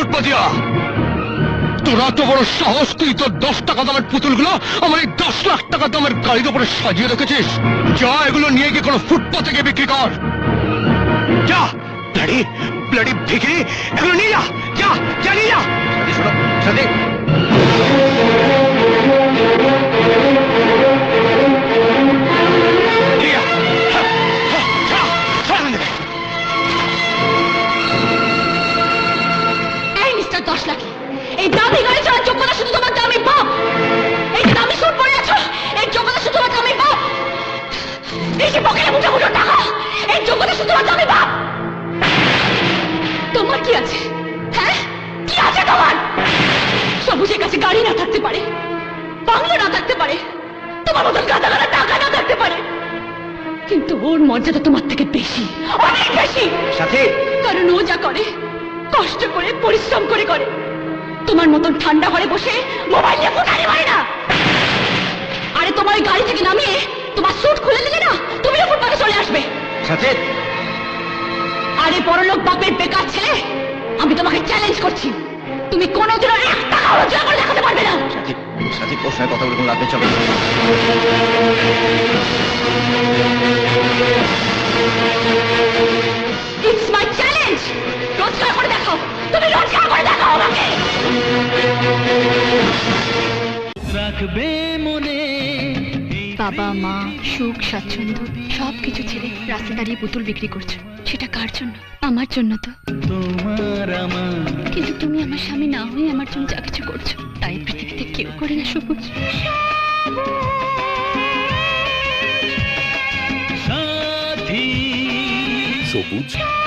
ফুটপাতিয়া। তোরা তো বড় সাহস তুই তোর দশ টাকা দামের পুতুলগুলো আমার এই দশ লাখ টাকা দামের গাড়ির উপরে সাজিয়ে রেখেছিস? যা, এগুলো নিয়ে গিয়ে কোনো ফুটপাতে গিয়ে বিক্রি কর। যা ব্লাডি ব্লাডি ভিখিরি, এগুলো নিয়ে যা যা যা, নিয়ে যা। সাথী দশ লাখি। এই দামি গাড়ি চলার যোগ্যতা শুধু তোমার দামি বাপ। এই যে দামি সুট পরে আছো এই যোগ্যতা শুধু তোমার দামি বাপ। এই যে পকেটে মুঠো মুঠো টাকা এই যোগ্যতা শুধু তোমার দামি বাপ। তোমার কি আছে? হ্যাঁ? কি আছে তোমার? সবুজের কাছে গাড়ি না থাকতে পারে বাংলো না থাকতে পারে তোমার মতন গাদা গাদা টাকা না থাকতে পারে। কিন্তু ওর মর্যাদা তোমার থেকে বেশি অনেক বেশি। সাথে! কারণ ও যা করে কষ্ট করে পরিশ্রম করে করে। তোমার মতন ঠান্ডা ঘরে বসে মোবাইল নিয়ে ফোটানি মারে না। আরে তোমার ওই গাড়ি থেকে নামিয়ে তোমার স্যুট খুলে দিলে না তুমিও ফুটপাতে চলে আসবে। সাথী। আরে বড়লোক বাপের বেকার ছেলে আমি তোমাকে চ্যালেঞ্জ করছি। তুমি কোনোদিনও এক টাকা রোজগার করে দেখাতে পারবে না। সাথী ওর সঙ্গে কথা বলে কোনো নেই চলো। রাখবে মনে। বাবা মা সুখ স্বাচ্ছন্দ্য সব কিছু ছেড়ে রাস্তা দাঁড়িয়ে পুতুল বিক্রি করছ। সেটা কার জন্য? আমার জন্য তো। তোমার আমার। কিন্তু তুমি আমার স্বামী না হয়ে আমার জন্য যা কিছু করছ তাই পৃথিবীতে কেউ করে না সবুজ। সবুজ?